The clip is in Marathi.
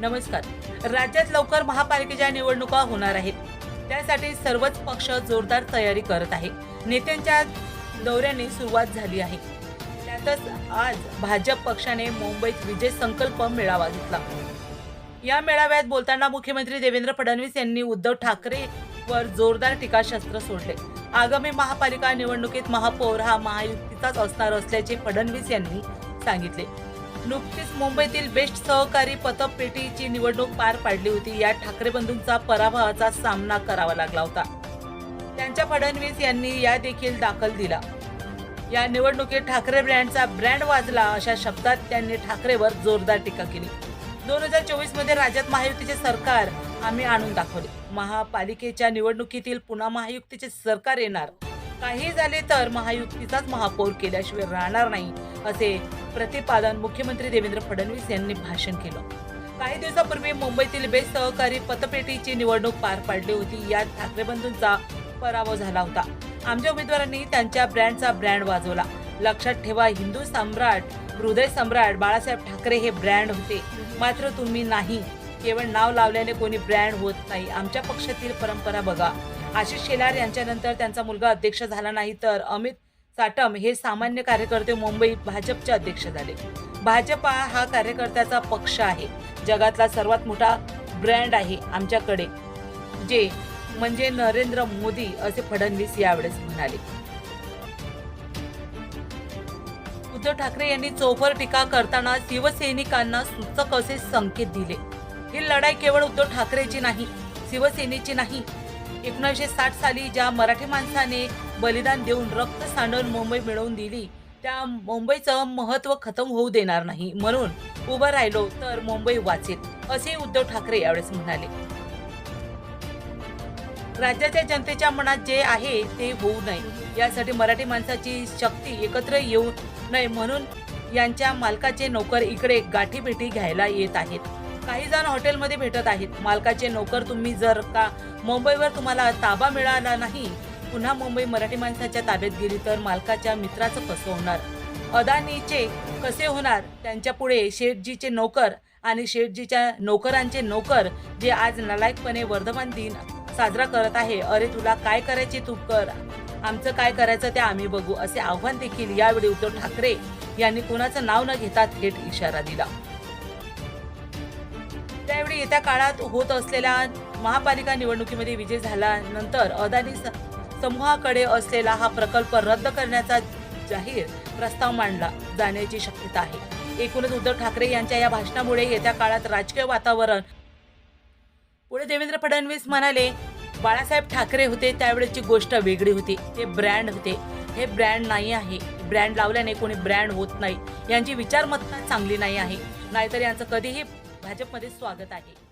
नमस्कार. राज्यात लवकर महापालिकेच्या निवडणुका होणार आहेत. त्यासाठी सर्वच पक्ष जोरदार तयारी करत आहे नेत्यांच्या दौऱ्याने सुरुवात झाली आहे. त्यातच आज भाजप पक्षाने मुंबईत विजय संकल्प मेळावा घेतला. या मेळाव्यात बोलताना मुख्यमंत्री देवेंद्र फडणवीस यांनी उद्धव ठाकरे वर जोरदार टीकाशस्त्र सोडले. आगामी महापालिका निवडणुकीत महापौर हा महायुतीचाच असणार असल्याचे फडणवीस यांनी सांगितले. नुकतीच मुंबईतील बेस्ट सहकारी पतपेटीची निवडणूक पार पाडली होती. या ठाकरे बंधूंचा पराभवाचा सामना करावा लागला होता. त्यांच्या फडणवीस यांनी या देखील दाखल दिला. या निवडणुकीत ठाकरे ब्रँडचा ब्रँड वाजला अशा शब्दात त्यांनी ठाकरेवर जोरदार टीका केली. दोन हजार चोवीसमध्ये राज्यात महायुतीचे सरकार आम्ही आणून दाखवले. महापालिकेच्या निवडणुकीतील पुन्हा महायुतीचे सरकार येणार. काही झाले तर महायुतीचाच महापौर केल्याशिवाय राहणार नाही असे प्रतिपादन मुख्यमंत्री देवेंद्र फडणवीस यांनी भाषण केलं. काही दिवसापूर्वी मुंबईतील बेस्ट सहकारी पतपेटीची निवडणूक पार पाडली होती. यात ठाकरे बंधूंचा पराभव झाला होता. आमच्या उमेदवारांनी त्यांच्या ब्रँडचा ब्रँड वाजवला. लक्षात ठेवा हिंदू सम्राट हृदय सम्राट बाळासाहेब ठाकरे हे ब्रँड होते. मात्र तुम्ही नाही. केवळ नाव लावल्याने कोणी ब्रँड होत नाही. आमच्या पक्षातील परंपरा बघा. आशिष शेलार यांच्यानंतर त्यांचा मुलगा अध्यक्ष झाला नाही तर अमित साटम हे सामान्य कार्यकर्ते मुंबई भाजपचे अध्यक्ष झाले. भाजपा हा कार्यकर्त्याचा पक्ष आहे. जगातला सर्वात मोठा ब्रँड आहे आमच्याकडे. जे म्हणजे नरेंद्र मोदी असे फडणवीस यावेळेस म्हणाले. उद्धव ठाकरे यांनी चोफर टीका करताना शिवसैनिकांना सूचक असे संकेत दिले. ही लढाई केवळ उद्धव ठाकरेची नाही शिवसेनेची नाही एकोणीसशे साठ साली ज्या मराठी माणसाने बलिदान देऊन रक्त सांडून मुंबई मिळवून दिली त्या मुंबईचं महत्त्व खतम होऊ देणार नाही म्हणून उभं राहिलो तर मुंबई वाचेल असे उद्धव ठाकरे यावेळेस म्हणाले. राज्याच्या जनतेच्या मनात जे आहे ते होऊ नये. यासाठी मराठी माणसाची शक्ती एकत्र येऊ नये म्हणून यांच्या मालकाचे नोकर इकडे गाठी भेटी घ्यायला येत आहेत. काही जण हॉटेलमध्ये भेटत आहेत. मालकाचे नोकर तुम्ही जर का मुंबईवर तुम्हाला ताबा मिळाला नाही पुन्हा मुंबई मराठी माणसाच्या ताब्यात गेली तर मालकाच्या मित्राचं कसं होणार? अदानीचे कसे होणार? त्यांच्या पुढे शेठजीचे नोकर आणि शेठजीच्या नोकरांचे नोकर जे आज नलायकपणे वर्धमान दिन साजरा करत आहे. अरे तुला काय करायचे तू कर. आमचं काय करायचं ते आम्ही बघू. असे आव्हान देखील यावेळी उद्धव ठाकरे यांनी कोणाचं नाव न घेता थेट इशारा दिला. त्यावेळी येत्या काळात होत असलेल्या महापालिका निवडणुकीमध्ये विजय झाल्यानंतर अदानी समूहाकडे असलेला हा प्रकल्प रद्द करण्याचा जाहीर प्रस्ताव मांडला जाण्याची शक्यता आहे. एकूणच उद्धव ठाकरे यांच्या या भाषणामुळे येत्या काळात राजकीय वातावरण पुढे देवेंद्र फडणवीस म्हणाले बाळासाहेब ठाकरे होते त्यावेळेची गोष्ट वेगळी होती. ते ब्रँड होते. हे ब्रँड नाही आहे. ब्रँड लावल्याने कोणी ब्रँड होत नाही. यांची विचारमत्ता चांगली नाही आहे. नाहीतर यांचं कधीही भाजपमध्ये स्वागत आहे.